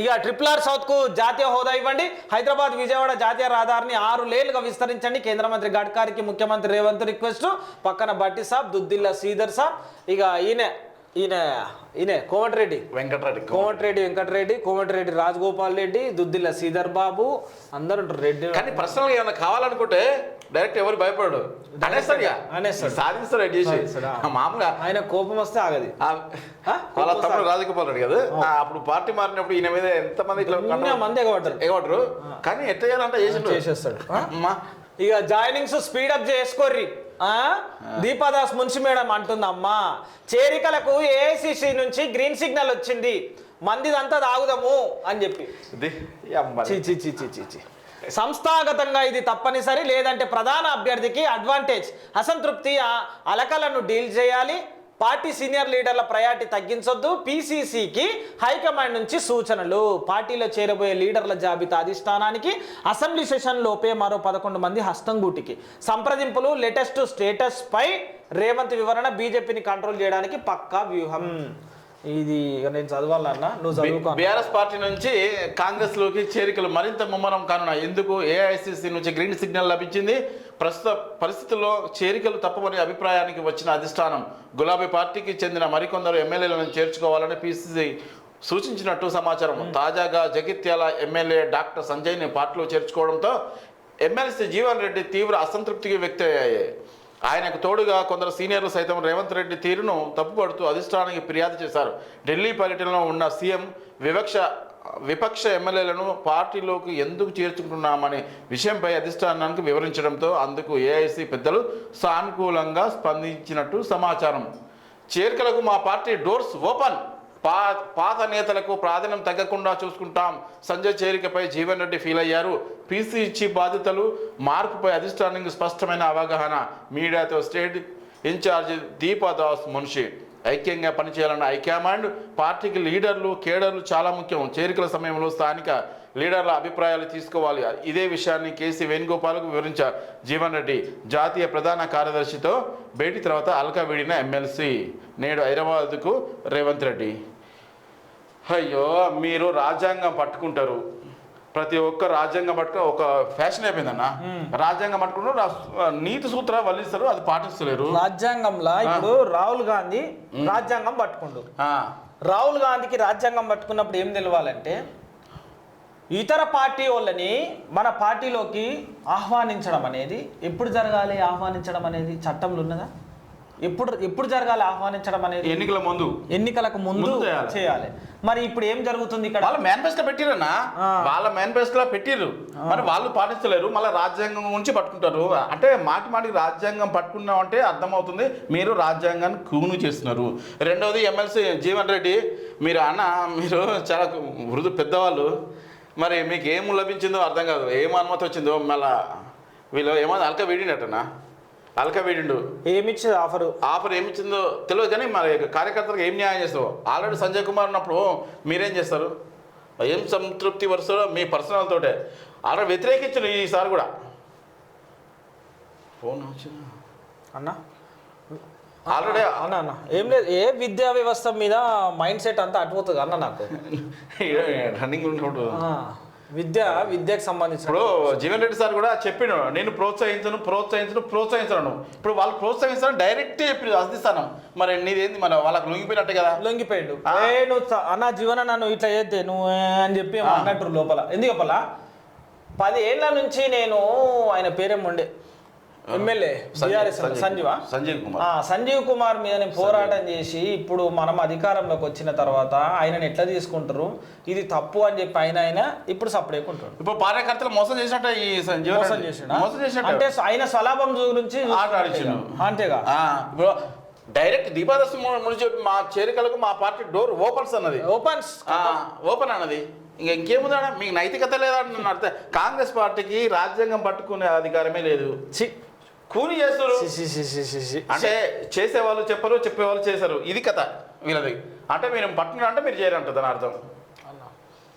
ఇక triple R సౌత్కు జాతీయ హోదా ఇవ్వండి. హైదరాబాద్ విజయవాడ జాతీయ రహదారిని ఆరు లేన్లుగా విస్తరించండి. కేంద్ర మంత్రి గడ్కరీకి ముఖ్యమంత్రి రేవంత్ రిక్వెస్ట్. పక్కన బట్టి సాబ్ దుద్దిల్లా శ్రీధర్ సాబ్. ఇక ఈయన ఈయన ఈయన కోమటిరెడ్డి. వెంకటరెడ్డి కోమటిరెడ్డి. వెంకటరెడ్డి కోమటిరెడ్డి రాజగోపాల్ రెడ్డి దుద్దిల్ల శ్రీధర్ బాబు అందరూ రెడ్డి కానీ పర్సనల్ ఏమైనా కావాలనుకుంటే డైరెక్ట్ ఎవరు భయపడు అనేస్తాడు. సాధిస్తాడు చేసి. మామూలుగా ఆయన కోపం వస్తే ఆగది? వాళ్ళ తమ్ముడు రాజగోపాల్ రెడ్డి కదా. అప్పుడు పార్టీ మారినప్పుడు ఈయన మీద ఎంతమంది ఇట్లా ఇంకా మంది ఎగబడ్డారు ఎగబడరు. కానీ ఎట్లా చేయాలంటే చేసేస్తాడు. ఇక జాయినింగ్స్ స్పీడప్ చేసుకోర్రి? దీపాదాస్ మున్సి మేడం అంటుందమ్మా చేరికలకు ఏఐసిసి నుంచి గ్రీన్ సిగ్నల్ వచ్చింది. మందిదంతా తాగుదాము అని చెప్పి. చి చి చి చి సంస్థాగతంగా ఇది తప్పనిసరి లేదంటే ప్రధాన అభ్యర్థికి అడ్వాంటేజ్ అసంతృప్తి అలకలను డీల్ చేయాలి. పార్టీ సీనియర్ లీడర్ల ప్రయారిటీ తగ్గించొద్దు. పీసీసీకి హైకమాండ్ నుంచి సూచనలు. పార్టీలో చేరబోయే లీడర్ల జాబితా అధిష్టానానికి అసెంబ్లీ సెషన్ లోపే మరో పదకొండు మంది హస్తంగూటికి సంప్రదింపులు లేటెస్ట్ స్టేటస్ పై రేవంత్ వివరణ బీజేపీని కంట్రోల్ చేయడానికి పక్కా వ్యూహం. ఇది నేను చదవాలన్నా నువ్వు చదువుకో బీఆర్ఎస్ పార్టీ నుంచి కాంగ్రెస్లోకి చేరికలు మరింత ముమ్మరం కానున్నాయి. ఎందుకు? ఏఐసిసి నుంచి గ్రీన్ సిగ్నల్ లభించింది. ప్రస్తుత పరిస్థితుల్లో చేరికలు తప్పమనే అభిప్రాయానికి వచ్చిన అధిష్టానం. గులాబీ పార్టీకి చెందిన మరికొందరు ఎమ్మెల్యేలను చేర్చుకోవాలని పిసిసి సూచించినట్టు సమాచారం. తాజాగా జగిత్యాల ఎమ్మెల్యే డాక్టర్ సంజయ్ని పార్టీలో చేర్చుకోవడంతో ఎమ్మెల్సీ జీవన్ రెడ్డి తీవ్ర అసంతృప్తికి వ్యక్తమయ్యాయి. ఆయనకు తోడుగా కొందరు సీనియర్లు సైతం రేవంత్ రెడ్డి తీరును తప్పుపడుతూ అధిష్టానానికి ఫిర్యాదు చేశారు. ఢిల్లీ పర్యటనలో ఉన్న సీఎం వివక్ష విపక్ష ఎమ్మెల్యేలను పార్టీలోకి ఎందుకు చేర్చుకుంటున్నామనే విషయంపై అధిష్టానానికి వివరించడంతో అందుకు ఏఐసీ పెద్దలు సానుకూలంగా స్పందించినట్టు సమాచారం. చేరికలకు మా పార్టీ డోర్స్ ఓపెన్! పా పాత నేతలకు ప్రాధాన్యం తగ్గకుండా చూసుకుంటాం. సంజయ్ చేరికపై జీవన్ రెడ్డి ఫీల్ అయ్యారు. పీసీ ఇచ్చి బాధ్యతలు మార్పుపై అధిష్టానానికి స్పష్టమైన అవగాహన. మీడియాతో స్టేట్ ఇన్ఛార్జి దీపాదాస్ మున్షి. ఐక్యంగా పనిచేయాలన్న హైకమాండ్ పార్టీకి లీడర్లు కేడర్లు చాలా ముఖ్యం. చేరికల సమయంలో స్థానిక లీడర్ల అభిప్రాయాలు తీసుకోవాలి. ఇదే విషయాన్ని కేసీ వేణుగోపాల్కు వివరించారు జీవన్ రెడ్డి. జాతీయ ప్రధాన కార్యదర్శితో భేటీ తర్వాత అల్కా వీడిన ఎమ్మెల్సీ నేడు హైదరాబాద్కు రేవంత్ రెడ్డి. అయ్యో మీరు రాజ్యాంగం పట్టుకుంటారు. ప్రతి ఒక్క రాజ్యాంగం పట్టుకు ఒక ఫ్యాషన్ అయిపోయిందన్న. రాజ్యాంగం పట్టుకుంటారు రా- నీతి సూత్రాలు వల్లిస్తారు అది పాటిస్తలేరు. రాజ్యాంగంలో ఇప్పుడు రాహుల్ గాంధీ రాజ్యాంగం పట్టుకుండు. రాహుల్ గాంధీకి రాజ్యాంగం పట్టుకున్నప్పుడు ఏం తెలవాలంటే ఇతర పార్టీ వాళ్ళని మన పార్టీలోకి ఆహ్వానించడం అనేది ఎప్పుడు జరగాలి ఆహ్వానించడం అనేది చట్టంలో ఉన్నదా? ఎప్పుడు ఎప్పుడు జరగాలి ఆహ్వానించడం అనేది ఎన్నికల ముందు. ఎన్నికలకు ముందు ముందు చేయాలి. చేయాలి. మరి ఇప్పుడు ఏం జరుగుతుంది ఇక్కడ? వాళ్ళ మేనిఫెస్టో పెట్టిరన్నా? ఆ. వాళ్ళ మేనిఫెస్టోలో పెట్టిర్రు. మరి వాళ్ళు పాటిస్తలేరు మళ్ళీ రాజ్యాంగం గురించి పట్టుకుంటారు. అంటే మాటి మాటికి రాజ్యాంగం పట్టుకున్నాం అంటే అర్థమవుతుంది మీరు రాజ్యాంగాన్ని కూను చేస్తున్నారు. రెండవది ఎమ్మెల్సీ జీవన్ రెడ్డి మీరు అన్న మీరు చాలా వృద్ధు పెద్దవాళ్ళు. మరి మీకు ఏం లభించిందో అర్థం కాదు. ఏం అనుమతి వచ్చిందో మళ్ళా వీళ్ళు ఏమో అల్క వీడినట్టనా? అల్క వీడిండు. ఏమిచ్చి ఆఫరు? ఆఫర్ ఏమి ఇచ్చిందో తెలియదు కానీ మరి కార్యకర్తలకు ఏం న్యాయం చేస్తావు? ఆల్రెడీ సంజయ్ కుమార్ ఉన్నప్పుడు మీరేం చేస్తారు? ఏం సంతృప్తి వరుసలో మీ పర్సనల్ తోటే. ఆల్రెడీ వ్యతిరేకించను ఈసారి కూడా. ఫోన్ వచ్చిన అన్నా? ఆల్రెడీ అన్న అన్న ఏం లేదు. ఏ విద్యా వ్యవస్థ మీద మైండ్ సెట్ అంతా అటుపోతుంది అన్న నాకు. రన్నింగ్ ఉంటాడు ఆ, విద్య విద్యకు సంబంధించిన ఇప్పుడు జీవన్ రెడ్డి సార్ కూడా చెప్పిండు నేను ప్రోత్సహించను ప్రోత్సహించను ప్రోత్సహించను ఇప్పుడు వాళ్ళు ప్రోత్సహించడం డైరెక్ట్ చెప్పి అందిస్తాను మరి నీదేంది మరి వాళ్ళకి లొంగిపోయినట్టే కదా? లొంగిపోయిండు. ఆ. ఏ నువ్వు చ- అన్న జీవన నన్ను ఇట్లా చేస్తే నువ్వు అని చెప్పి. అన్నట్టు లోపల. ఎందుకు చెప్పాల? పది ఏళ్ళ నుంచి నేను ఆయన పేరేం ఉండే. ఎమ్మెల్యే సంజీవా సంజీవ్ కుమార్. సంజీవ్ కుమార్. మీద నేను పోరాటం చేసి ఇప్పుడు మనం అధికారంలోకి వచ్చిన తర్వాత ఆయనను ఎట్లా తీసుకుంటారు? ఇది తప్పు అని చెప్పి ఆయన ఆయన ఇప్పుడు సపడేకుంటాడు ఇప్పుడు కార్యకర్తలు మోసం చేసినట్టే ఈ జీవన్ మోసం. చేసిండా? మోసం చేసినట్టే. అంటే ఆయన స్వలాభం గురించి. అంతేగా? ఇప్పుడు డైరెక్ట్ దీపాదశి ముందు చెప్పి మా చేరికలకు మా పార్టీ డోర్ ఓపెన్స్ అన్నది. ఓపెన్స్? ఓపెన్ అన్నది. ఇంకా ఇంకేముందా మీకు నైతికత లేదా అర్థం కాంగ్రెస్ పార్టీకి రాజ్యాంగం పట్టుకునే అధికారమే లేదు. చి కూని చేస్తారు. అంటే చేసేవాళ్ళు చెప్పరు చెప్పేవాళ్ళు చేశారు. ఇది కథ వీళ్ళది. అంటే మీరు పట్టుకున్నా అంటే మీరు చేయరంట దాని అర్థం.